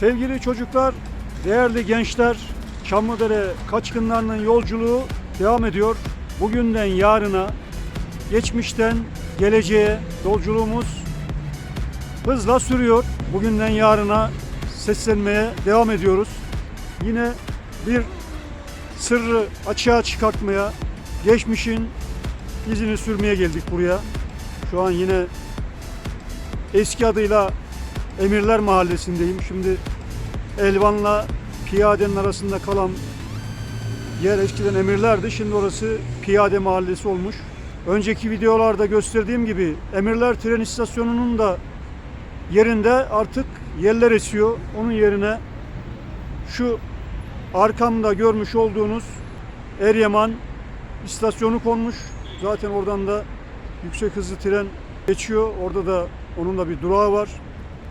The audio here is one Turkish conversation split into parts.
Sevgili çocuklar, değerli gençler, Çamlıdere kaçkınlarının yolculuğu devam ediyor. Bugünden yarına, geçmişten geleceğe yolculuğumuz hızla sürüyor. Bugünden yarına seslenmeye devam ediyoruz. Yine bir sırrı açığa çıkartmaya, geçmişin izini sürmeye geldik buraya. Şu an yine eski adıyla Emirler Mahallesi'ndeyim. Şimdi Elvan'la Piyade'nin arasında kalan yer eskiden Emirler'di. Şimdi orası Piyade Mahallesi olmuş. Önceki videolarda gösterdiğim gibi Emirler tren istasyonunun da yerinde artık yerler esiyor. Onun yerine şu arkamda görmüş olduğunuz Eryaman istasyonu konmuş. Zaten oradan da yüksek hızlı tren geçiyor. Orada da onun da bir durağı var.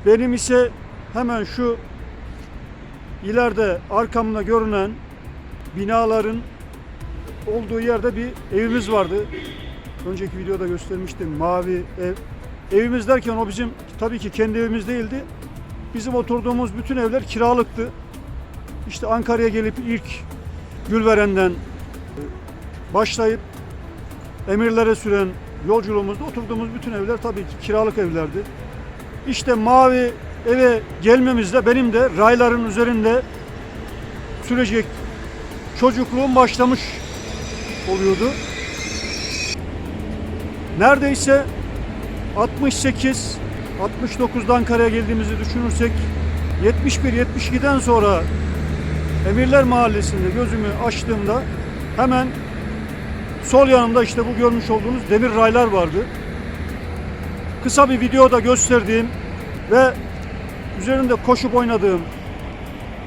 Benim ise hemen şu ileride arkamda görünen binaların olduğu yerde bir evimiz vardı. Önceki videoda göstermiştim. Mavi ev. Evimiz derken o bizim tabii ki kendi evimiz değildi. Bizim oturduğumuz bütün evler kiralıktı. İşte Ankara'ya gelip ilk Gülveren'den başlayıp emirlere süren yolculuğumuzda oturduğumuz bütün evler tabii ki kiralık evlerdi. İşte mavi eve gelmemizde benim de rayların üzerinde sürecek çocukluğum başlamış oluyordu. Neredeyse 68 69'da Ankara'ya geldiğimizi düşünürsek 71-72'den sonra Emirler Mahallesi'nde gözümü açtığımda hemen sol yanımda işte bu görmüş olduğunuz demir raylar vardı kısa bir videoda gösterdiğim ve üzerinde koşup oynadığım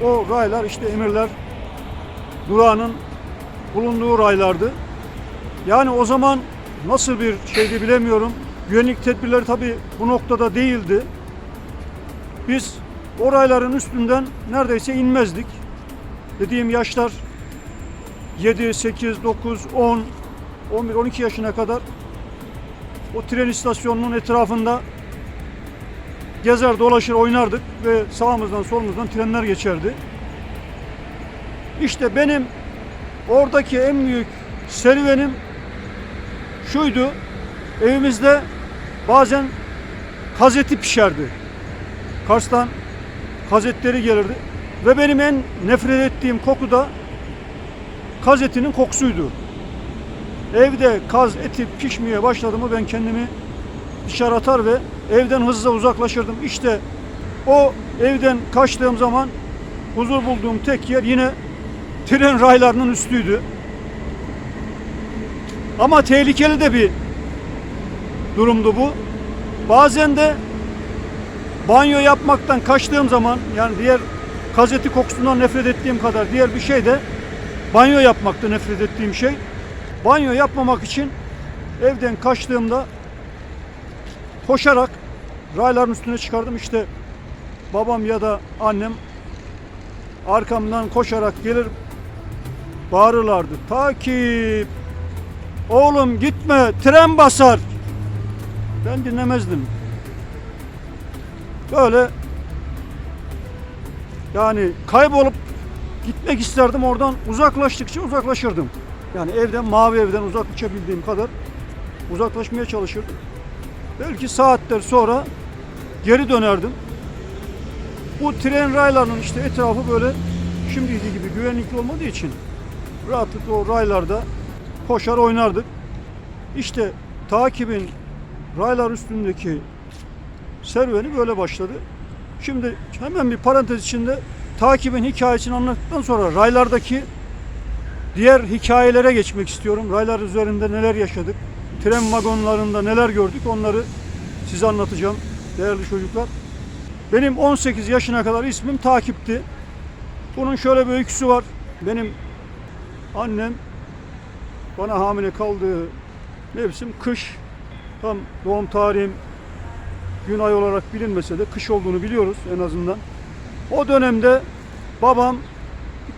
o raylar işte emirler durağının bulunduğu raylardı. Yani o zaman nasıl bir şeydi bilemiyorum. Güvenlik tedbirleri tabi bu noktada değildi. Biz o rayların üstünden neredeyse inmezdik. Dediğim yaşlar 7, 8, 9, 10, 11, 12 yaşına kadar o tren istasyonunun etrafında gezer dolaşır oynardık ve sağımızdan solumuzdan trenler geçerdi. İşte benim oradaki en büyük serüvenim şuydu. Evimizde bazen kazeti pişerdi. Kars'tan kazetleri gelirdi. Ve benim en nefret ettiğim koku da kazetinin kokusuydu. Evde kaz eti pişmeye başladı mı ben kendimi dışarı atar ve evden hızla uzaklaşırdım. İşte o evden kaçtığım zaman huzur bulduğum tek yer yine tren raylarının üstüydü. Ama tehlikeli de bir durumdu bu. Bazen de banyo yapmaktan kaçtığım zaman yani diğer kazeti kokusundan nefret ettiğim kadar diğer bir şey de banyo yapmakta nefret ettiğim şey. Banyo yapmamak için evden kaçtığımda koşarak rayların üstüne çıkardım. İşte babam ya da annem arkamdan koşarak gelir bağırırlardı. Takip oğlum gitme tren basar. Ben dinlemezdim. Böyle yani kaybolup gitmek isterdim oradan uzaklaştıkça uzaklaşırdım. Yani evden mavi evden uzaklaşabildiğim kadar uzaklaşmaya çalışırdım. Belki saatler sonra geri dönerdim. Bu tren raylarının işte etrafı böyle şimdiki gibi güvenlikli olmadığı için rahatlıkla o raylarda koşar oynardık. İşte takibin raylar üstündeki serüveni böyle başladı. Şimdi hemen bir parantez içinde takibin hikayesini anlattıktan sonra raylardaki diğer hikayelere geçmek istiyorum. Raylar üzerinde neler yaşadık, tren vagonlarında neler gördük onları size anlatacağım değerli çocuklar. Benim 18 yaşına kadar ismim Takip'ti. Bunun şöyle bir öyküsü var. Benim Annem bana hamile kaldığı mevsim kış. Tam doğum tarihim gün ay olarak bilinmese de kış olduğunu biliyoruz en azından. O dönemde babam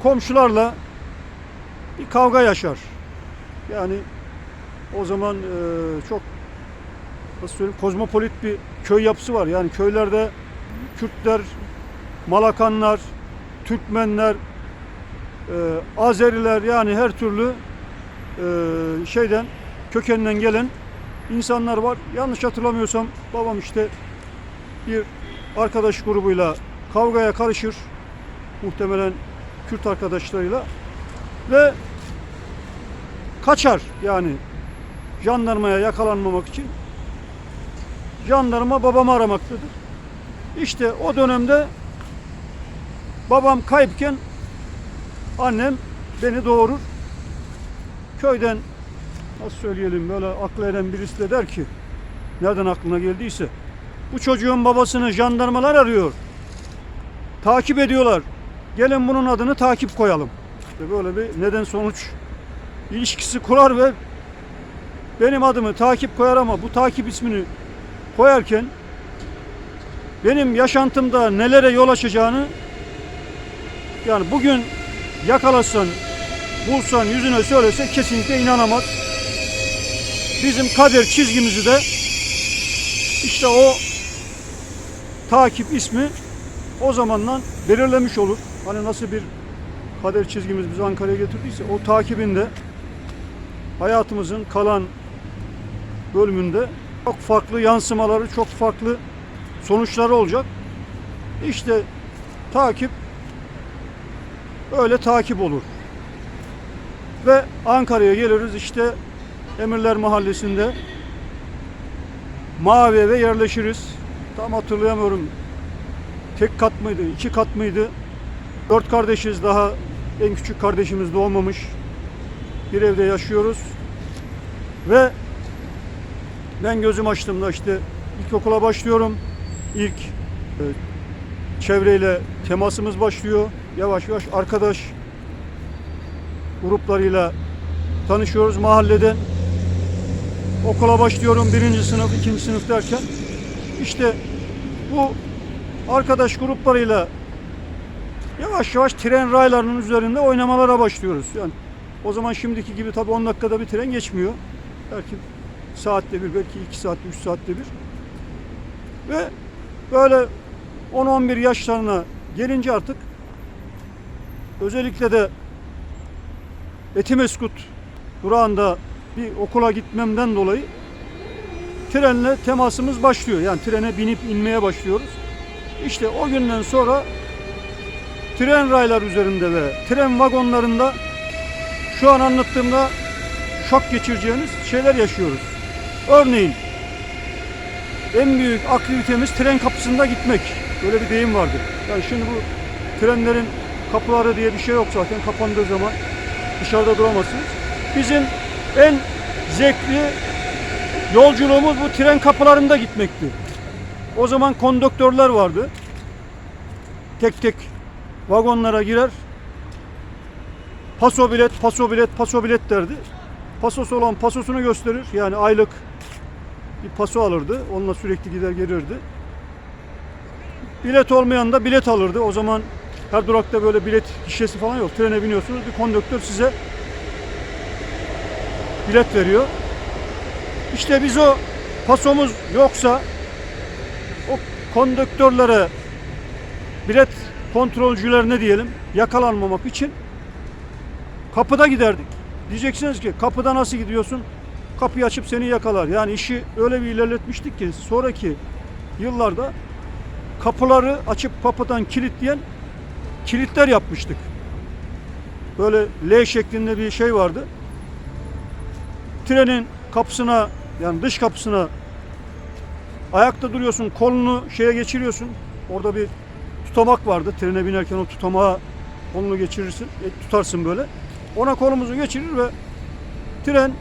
komşularla bir kavga yaşar. Yani o zaman çok nasıl söyleyeyim kozmopolit bir köy yapısı var. Yani köylerde Kürtler, Malakanlar, Türkmenler, e, Azeriler yani her türlü e, şeyden kökeninden gelen insanlar var. Yanlış hatırlamıyorsam babam işte bir arkadaş grubuyla kavgaya karışır. Muhtemelen Kürt arkadaşlarıyla ve kaçar yani jandarmaya yakalanmamak için jandarma babamı aramaktadır. İşte o dönemde babam kayıpken annem beni doğurur. Köyden nasıl söyleyelim böyle aklı eren birisi de der ki nereden aklına geldiyse bu çocuğun babasını jandarmalar arıyor. Takip ediyorlar. Gelin bunun adını takip koyalım. İşte böyle bir neden sonuç ilişkisi kurar ve benim adımı takip koyar ama bu takip ismini koyarken benim yaşantımda nelere yol açacağını yani bugün yakalasan bulsan yüzüne söylese kesinlikle inanamaz. Bizim kader çizgimizi de işte o takip ismi o zamandan belirlemiş olur. Hani nasıl bir kader çizgimiz bizi Ankara'ya getirdiyse o takibinde hayatımızın kalan bölümünde çok farklı yansımaları, çok farklı sonuçları olacak. İşte takip öyle takip olur. Ve Ankara'ya geliriz işte Emirler Mahallesi'nde Mavi eve yerleşiriz. Tam hatırlayamıyorum. Tek kat mıydı, iki kat mıydı? Dört kardeşiz daha. En küçük kardeşimiz doğmamış. Bir evde yaşıyoruz. Ve ben gözüm açtığımda işte ilkokula başlıyorum. İlk e, çevreyle temasımız başlıyor. Yavaş yavaş arkadaş gruplarıyla tanışıyoruz mahalleden. Okula başlıyorum birinci sınıf, ikinci sınıf derken. İşte bu arkadaş gruplarıyla yavaş yavaş tren raylarının üzerinde oynamalara başlıyoruz. Yani o zaman şimdiki gibi tabii 10 dakikada bir tren geçmiyor. Belki saatte bir, belki 2 saatte, 3 saatte bir. Ve böyle 10-11 yaşlarına gelince artık özellikle de Etimeskut durağında bir okula gitmemden dolayı trenle temasımız başlıyor. Yani trene binip inmeye başlıyoruz. İşte o günden sonra tren raylar üzerinde ve tren vagonlarında şu an anlattığımda şok geçireceğiniz şeyler yaşıyoruz. Örneğin en büyük aktivitemiz tren kapısında gitmek. Böyle bir deyim vardır. Yani şimdi bu trenlerin kapıları diye bir şey yok zaten. Kapandığı zaman dışarıda duramazsınız. Bizim en zevkli yolculuğumuz bu tren kapılarında gitmekti. O zaman konduktörler vardı. Tek tek vagonlara girer. Paso bilet, paso bilet, paso bilet derdi. Pasosu olan pasosunu gösterir. Yani aylık bir paso alırdı. Onunla sürekli gider gelirdi. Bilet olmayan da bilet alırdı. O zaman her durakta böyle bilet gişesi falan yok. Trene biniyorsunuz. Bir konduktör size bilet veriyor. İşte biz o pasomuz yoksa o konduktörlere bilet kontrolcülerine diyelim yakalanmamak için kapıda giderdik. Diyeceksiniz ki kapıda nasıl gidiyorsun? Kapıyı açıp seni yakalar. Yani işi öyle bir ilerletmiştik ki sonraki yıllarda kapıları açıp kapıdan kilitleyen kilitler yapmıştık. Böyle L şeklinde bir şey vardı. Trenin kapısına yani dış kapısına ayakta duruyorsun, kolunu şeye geçiriyorsun. Orada bir tutamak vardı. Trene binerken o tutamağa kolunu geçirirsin, e, tutarsın böyle. Ona kolumuzu geçirir ve tren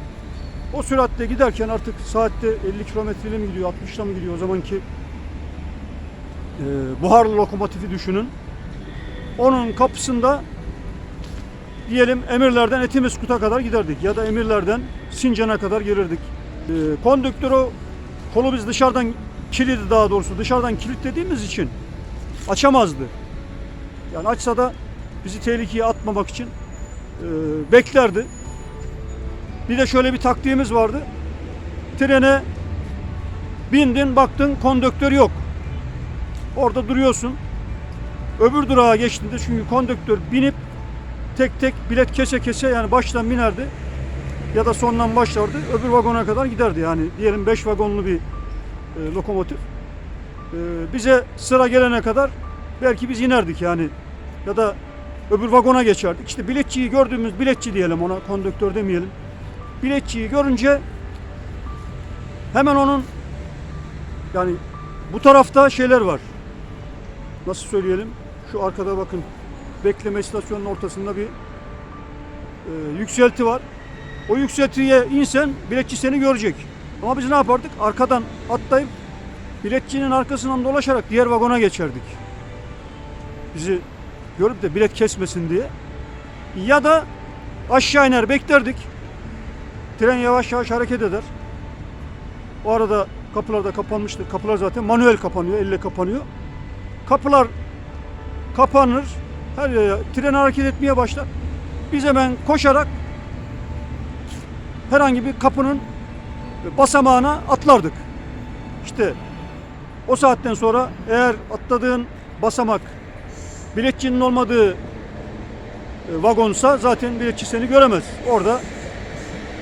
o süratle giderken artık saatte 50 kilometreyle mi gidiyor, 60'la mı gidiyor o zamanki e, buharlı lokomotifi düşünün. Onun kapısında diyelim Emirler'den Etimeskut'a kadar giderdik ya da Emirler'den Sincan'a kadar gelirdik. Ee, kondüktörü kolu biz dışarıdan kilidi daha doğrusu dışarıdan kilitlediğimiz için açamazdı. Yani açsa da bizi tehlikeye atmamak için e, beklerdi. Bir de şöyle bir taktiğimiz vardı. Trene bindin baktın kondüktör yok. Orada duruyorsun. Öbür durağa geçtiğinde çünkü kondüktör binip tek tek bilet kese kese yani baştan binerdi ya da sondan başlardı öbür vagona kadar giderdi yani diyelim 5 vagonlu bir e, lokomotif. E, bize sıra gelene kadar belki biz inerdik yani ya da öbür vagona geçerdik. İşte biletçiyi gördüğümüz biletçi diyelim ona kondüktör demeyelim. Biletçiyi görünce hemen onun yani bu tarafta şeyler var. Nasıl söyleyelim? Şu arkada bakın bekleme istasyonunun ortasında bir e, yükselti var. O yükseltiye insen biletçi seni görecek. Ama biz ne yapardık? Arkadan atlayıp biletçinin arkasından dolaşarak diğer vagona geçerdik. Bizi görüp de bilet kesmesin diye. Ya da aşağı iner beklerdik. Tren yavaş yavaş hareket eder. O arada kapılar da kapanmıştır. Kapılar zaten manuel kapanıyor, elle kapanıyor. Kapılar kapanır. Her yere tren hareket etmeye başlar. Biz hemen koşarak herhangi bir kapının basamağına atlardık. İşte o saatten sonra eğer atladığın basamak biletçinin olmadığı e, vagonsa zaten biletçi seni göremez. Orada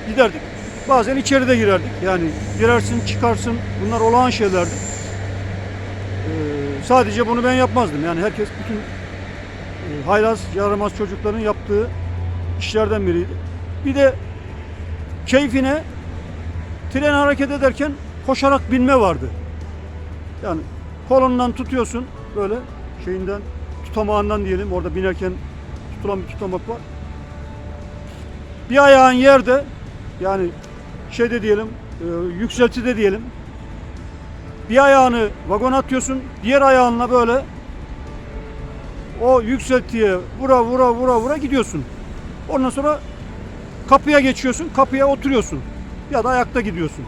giderdik. Bazen içeride girerdik. Yani girersin çıkarsın bunlar olağan şeylerdi. Ee, sadece bunu ben yapmazdım. Yani herkes bütün e, haylaz, yaramaz çocukların yaptığı işlerden biriydi. Bir de keyfine tren hareket ederken koşarak binme vardı. Yani kolundan tutuyorsun böyle şeyinden tutamağından diyelim orada binerken tutulan bir tutamak var. Bir ayağın yerde yani şeyde diyelim e, yükseltide diyelim bir ayağını vagona atıyorsun diğer ayağınla böyle o yükseltiye vura vura vura vura gidiyorsun. Ondan sonra kapıya geçiyorsun, kapıya oturuyorsun. Ya da ayakta gidiyorsun.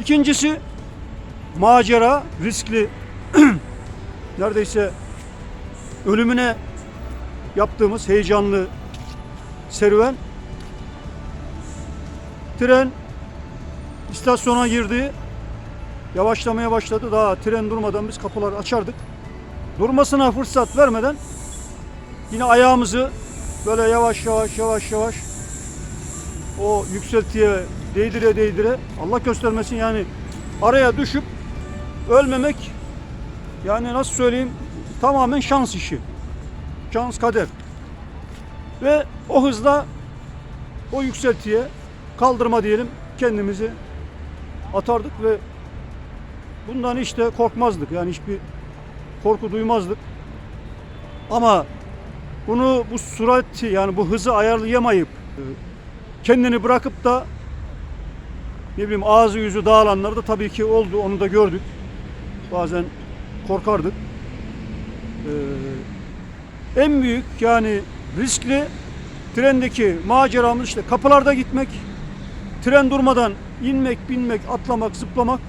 İkincisi macera, riskli neredeyse ölümüne yaptığımız heyecanlı serüven. Tren istasyona girdi. Yavaşlamaya başladı. Daha tren durmadan biz kapıları açardık. Durmasına fırsat vermeden yine ayağımızı böyle yavaş yavaş yavaş yavaş o yükseltiye değdire değdire Allah göstermesin yani araya düşüp ölmemek yani nasıl söyleyeyim tamamen şans işi. Şans kader. Ve o hızla o yükseltiye kaldırma diyelim kendimizi atardık ve bundan hiç de korkmazdık. Yani hiçbir korku duymazdık. Ama bunu bu sürati yani bu hızı ayarlayamayıp e, kendini bırakıp da ne bileyim ağzı yüzü dağılanlar da tabii ki oldu. Onu da gördük. Bazen korkardık. Ee, en büyük yani riskli trendeki maceramız işte kapılarda gitmek, tren durmadan inmek, binmek, atlamak, zıplamak,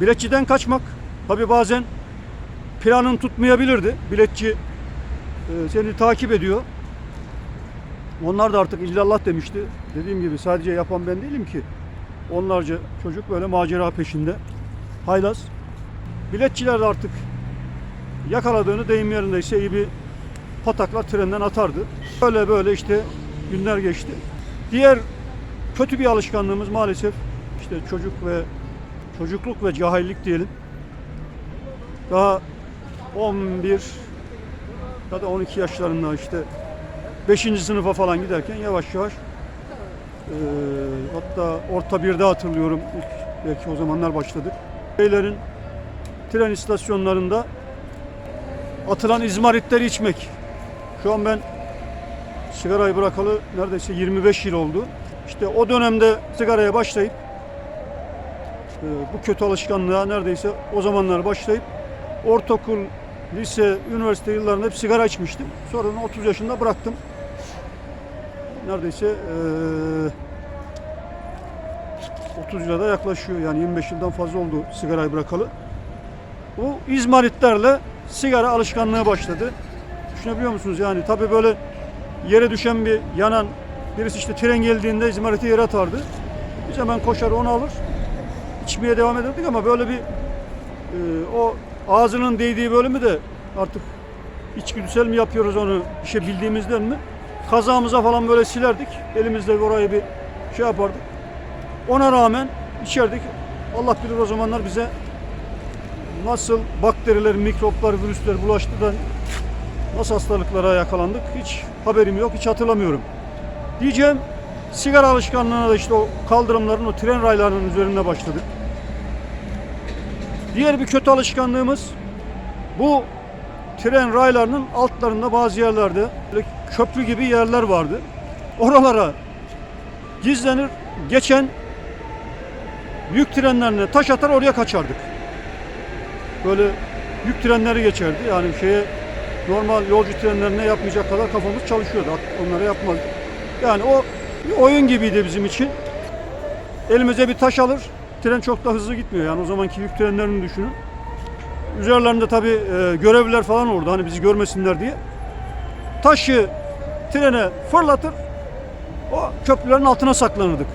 biletçiden kaçmak. Tabii bazen planın tutmayabilirdi. Biletçi e, seni takip ediyor. Onlar da artık illallah demişti. Dediğim gibi sadece yapan ben değilim ki. Onlarca çocuk böyle macera peşinde. Haylaz. Biletçiler de artık yakaladığını deyim yerindeyse iyi bir patakla trenden atardı. Böyle böyle işte günler geçti. Diğer kötü bir alışkanlığımız maalesef işte çocuk ve çocukluk ve cahillik diyelim. Daha 11 ya da 12 yaşlarında işte 5. sınıfa falan giderken yavaş yavaş eee, hatta orta birde hatırlıyorum ilk belki o zamanlar başladık. Beylerin tren istasyonlarında atılan izmaritleri içmek. Şu an ben sigarayı bırakalı neredeyse 25 yıl oldu. İşte o dönemde sigaraya başlayıp e, bu kötü alışkanlığa neredeyse o zamanlar başlayıp ortaokul lise, üniversite yıllarında hep sigara içmiştim. Sonra 30 yaşında bıraktım. Neredeyse eee 30 yıla da yaklaşıyor. Yani 25 yıldan fazla oldu sigarayı bırakalı. Bu izmaritlerle sigara alışkanlığı başladı. Düşünebiliyor musunuz? Yani tabii böyle yere düşen bir yanan birisi işte tren geldiğinde izmariti yere atardı. Biz hemen koşar onu alır. içmeye devam ederdik ama böyle bir e, o ağzının değdiği bölümü de artık içgüdüsel mi yapıyoruz onu bir şey bildiğimizden mi? Kazağımıza falan böyle silerdik. Elimizle orayı bir şey yapardık. Ona rağmen içerdik. Allah bilir o zamanlar bize nasıl bakteriler, mikroplar, virüsler bulaştı da nasıl hastalıklara yakalandık hiç haberim yok, hiç hatırlamıyorum. Diyeceğim sigara alışkanlığına da işte o kaldırımların, o tren raylarının üzerinde başladık. Diğer bir kötü alışkanlığımız bu tren raylarının altlarında bazı yerlerde böyle köprü gibi yerler vardı. Oralara gizlenir, geçen yük trenlerine taş atar oraya kaçardık. Böyle yük trenleri geçerdi. Yani şeye normal yolcu trenlerine yapmayacak kadar kafamız çalışıyordu. Onlara yapmazdık. Yani o bir oyun gibiydi bizim için. Elimize bir taş alır. Tren çok da hızlı gitmiyor. Yani o zamanki yük trenlerini düşünün. Üzerlerinde tabii e, görevliler falan olurdu. Hani bizi görmesinler diye. Taşı trene fırlatır. O köprülerin altına saklanırdık.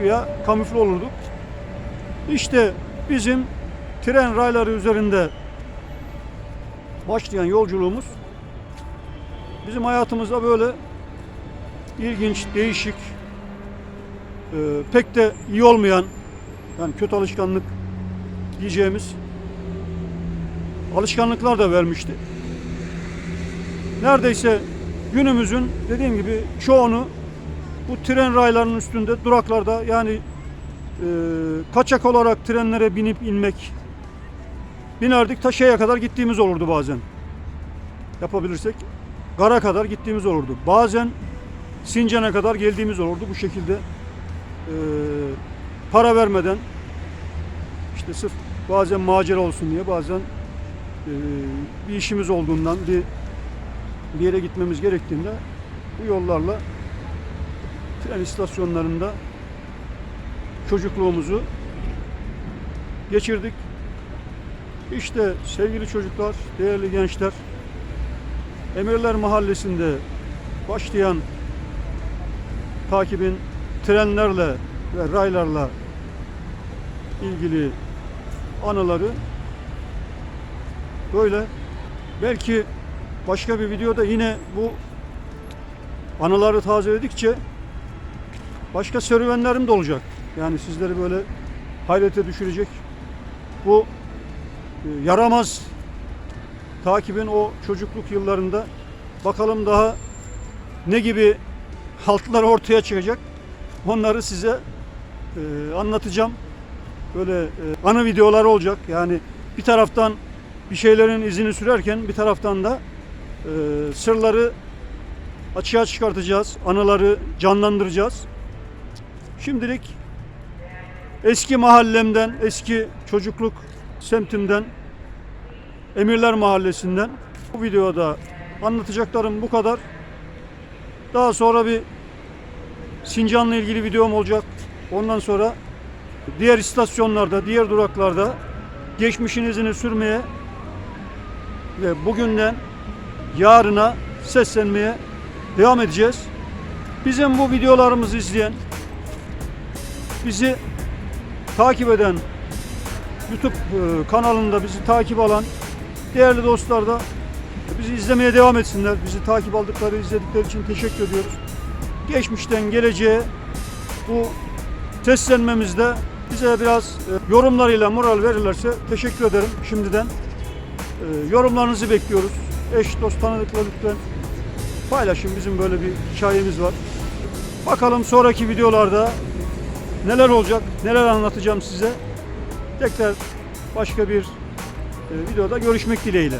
Güya kamufle olurduk. İşte bizim tren rayları üzerinde başlayan yolculuğumuz bizim hayatımızda böyle ilginç, değişik, e, pek de iyi olmayan yani kötü alışkanlık diyeceğimiz alışkanlıklar da vermişti. Neredeyse günümüzün dediğim gibi çoğunu bu tren raylarının üstünde duraklarda yani e, kaçak olarak trenlere binip inmek binerdik ta şeye kadar gittiğimiz olurdu bazen. Yapabilirsek gara kadar gittiğimiz olurdu. Bazen Sincan'a kadar geldiğimiz olurdu bu şekilde e, para vermeden işte sırf bazen macera olsun diye bazen e, bir işimiz olduğundan bir bir yere gitmemiz gerektiğinde bu yollarla tren istasyonlarında çocukluğumuzu geçirdik. İşte sevgili çocuklar, değerli gençler, Emirler Mahallesi'nde başlayan takibin trenlerle ve raylarla ilgili anıları böyle belki başka bir videoda yine bu anıları tazeledikçe başka serüvenlerim de olacak. Yani sizleri böyle hayrete düşürecek bu e, yaramaz takibin o çocukluk yıllarında bakalım daha ne gibi haltlar ortaya çıkacak. Onları size e, anlatacağım. Böyle e, ana videolar olacak. Yani bir taraftan bir şeylerin izini sürerken bir taraftan da e, sırları açığa çıkartacağız. Anıları canlandıracağız. Şimdilik eski mahallemden, eski çocukluk semtimden, Emirler Mahallesi'nden bu videoda anlatacaklarım bu kadar. Daha sonra bir Sincan'la ilgili videom olacak. Ondan sonra diğer istasyonlarda, diğer duraklarda geçmişin izini sürmeye ve bugünden yarına seslenmeye devam edeceğiz. Bizim bu videolarımızı izleyen, bizi takip eden, YouTube e, kanalında bizi takip alan değerli dostlar da bizi izlemeye devam etsinler. Bizi takip aldıkları, izledikleri için teşekkür ediyoruz. Geçmişten geleceğe bu seslenmemizde bize biraz e, yorumlarıyla moral verirlerse teşekkür ederim şimdiden. E, yorumlarınızı bekliyoruz. Eş, dost, tanıdıkla lütfen paylaşın. Bizim böyle bir hikayemiz var. Bakalım sonraki videolarda neler olacak, neler anlatacağım size. Tekrar başka bir e, videoda görüşmek dileğiyle.